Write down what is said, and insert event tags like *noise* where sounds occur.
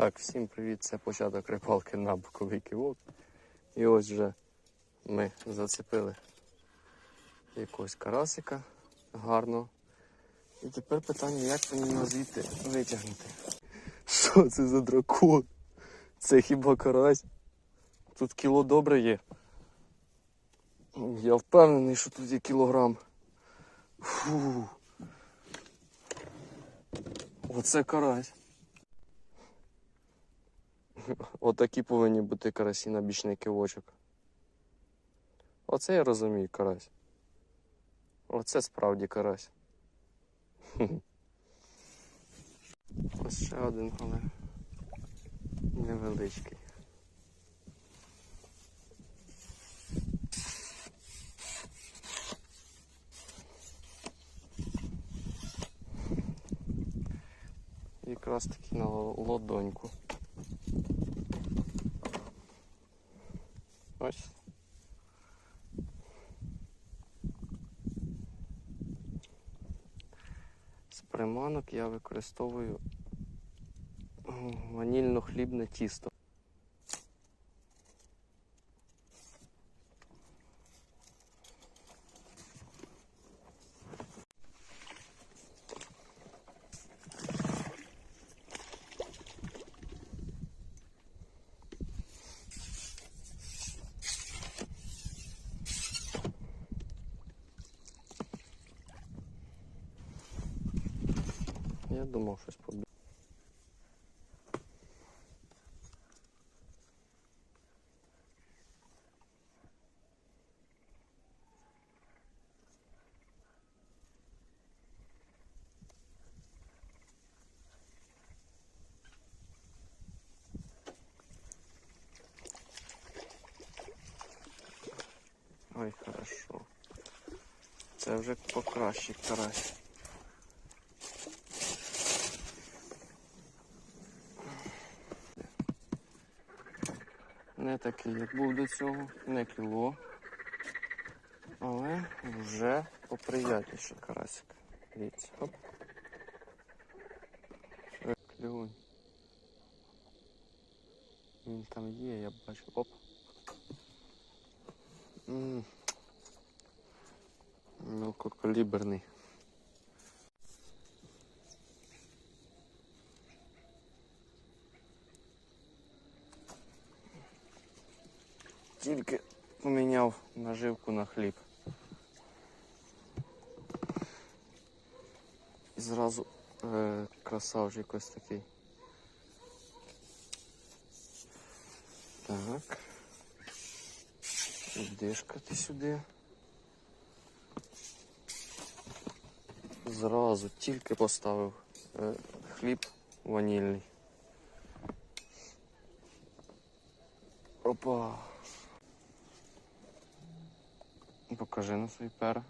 Так, всім привіт, це початок рибалки на боковий кивок. І ось вже ми зацепили якогось карасика гарно. І тепер питання, як мені його звідти витягнути. Що це за дракон? Це хіба карась? Тут кіло добре є. Я впевнений, що тут є кілограм. Фу. Оце карась. *laughs* Отакі повинні бути карасі на бічний кивочок. Оце я розумію карась. Оце справді карась. *laughs* Ось ще один, але невеличкий. Якраз таки на лодоньку. Ось. З приманок я використовую ванільно-хлібне тісто. Я думав щось побіг. Ой, хорошо. Це вже покраще карась. Не такий, як був до цього, не кіло. Але вже поприятніше карасик. Дивіться, оп. Клюнь. Він там є, я бачу. Оп. М. Мелкокаліберний. Тільки поміняв наживку на хліб. І зразу е, красавчик ось такий. Так. Ідешка ти сюди. Зразу тільки поставив е, хліб ванільний. Опа. Покажи на свій пер.